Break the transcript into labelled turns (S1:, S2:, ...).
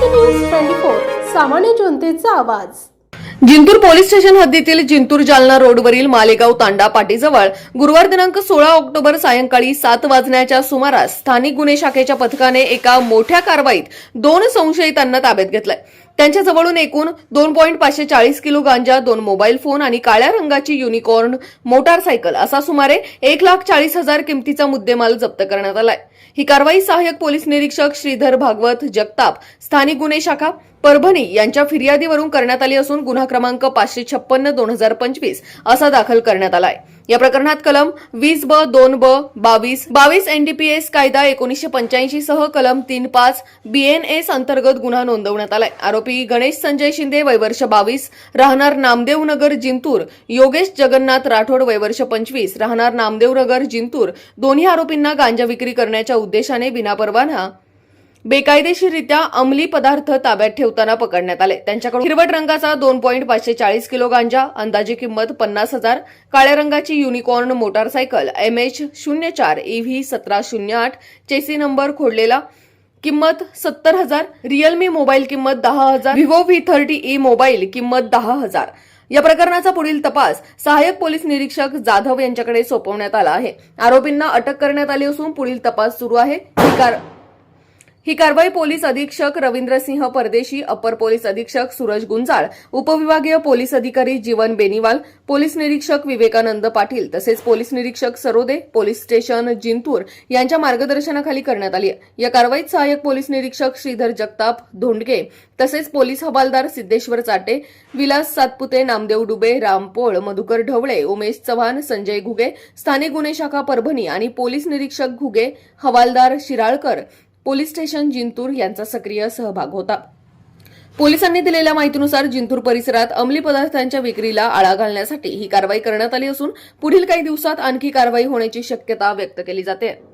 S1: Maharashtra news twenty four सामान्य जनतेचा आवाज.
S2: जिंतूर पोलीस स्टेशन हद्दीतील जिंतूर जालना रोडवरील मालेगाव तांडा पाटीजवळ गुरुवार दिनांक सोळा ऑक्टोबर सायंकाळी सात वाजण्याच्या सुमारास स्थानिक गुन्हे शाखेच्या पथकाने एका मोठ्या कारवाईत दोन संशयितांना ताब्यात घेतलंय. त्यांच्याजवळून एकूण दोन पॉईंट पाचशे चाळीस किलो गांजा दोन मोबाईल फोन आणि काळ्या रंगाची युनिकॉर्न मोटारसायकल असा सुमारे एक लाख चाळीस हजार किमतीचा मुद्देमाल जप्त करण्यात आलाय. ही कारवाई सहाय्यक पोलीस निरीक्षक श्रीधर भागवत जगताप स्थानिक गुन्हे शाखा परभणी यांच्या फिर्यादीवरून करण्यात आली असून गुन्हा क्रमांक पाचशे छप्पन्न दोन हजार पंचवीस असा दाखल करण्यात आलाय. या प्रकरणात कलम वीस ब दोन ब बावीस बावीस एनडीपीएस कायदा एकोणीसशे पंच्याऐंशी सह कलम तीन पाच बीएनएस अंतर्गत गुन्हा नोंदवण्यात आलाय. आरोपी गणेश संजय शिंदे वयवर्ष बावीस राहणार नामदेव नगर जिंतूर योगेश जगन्नाथ राठोड वयवर्ष पंचवीस राहणार नामदेव नगर जिंतूर दोन्ही आरोपींना गांजा विक्री करण्याच्या उद्देशाने विनापरवाना बेकायदेशीररित्या अंमली पदार्थ ताब्यात ठेवताना पकडण्यात आले. त्यांच्याकडून हिरवट रंगाचा दोन पॉईंट पाचशे चाळीस किलो गांजा अंदाजे किंमत पन्नास हजार काळ्या रंगाची युनिकॉर्न मोटारसायकल एम एच शून्य चार ईव्ही सतरा शून्य आठ चेसी नंबर खोडलेला किंमत सत्तर हजार रिअलमी मोबाईल किंमत दहा हजार Vivo V thirty E mobile किंमत दहा हजार. या प्रकरणाचा पुढील तपास सहाय्यक पोलीस निरीक्षक जाधव यांच्याकडे सोपवण्यात आला आहे. आरोपींना अटक करण्यात आली असून पुढील तपास सुरू आहे. ही कारवाई पोलीस अधीक्षक रवींद्रसिंह परदेशी अपर पोलीस अधीक्षक सूरज गुंजाळ उपविभागीय पोलीस अधिकारी जीवन बेनीवाल पोलीस निरीक्षक विवेकानंद पाटील तसेच पोलीस निरीक्षक सरोदे पोलीस स्टेशन जिंतूर यांच्या मार्गदर्शनाखाली करण्यात आली या कारवाईत सहाय्यक पोलीस निरीक्षक श्रीधर जगताप धोंडगे तसेच पोलीस हवालदार सिद्धेश्वर चाटे विलास सातपुते नामदेव डुबे राम पोळ मधुकर ढवळे उमेश चव्हाण संजय घुगे स्थानिक गुन्हे शाखा परभणी आणि पोलीस निरीक्षक घुगे हवालदार शिराळकर पोलीस स्टेशन जिंतूर यांचा सक्रिय सहभाग होता. पोलिसांनी दिलेल्या माहितीनुसार जिंतूर परिसरात अंमली पदार्थांच्या विक्रीला आळा घालण्यासाठी ही कारवाई करण्यात आली असून पुढील काही दिवसात आणखी कारवाई होण्याची शक्यता व्यक्त केली जाते.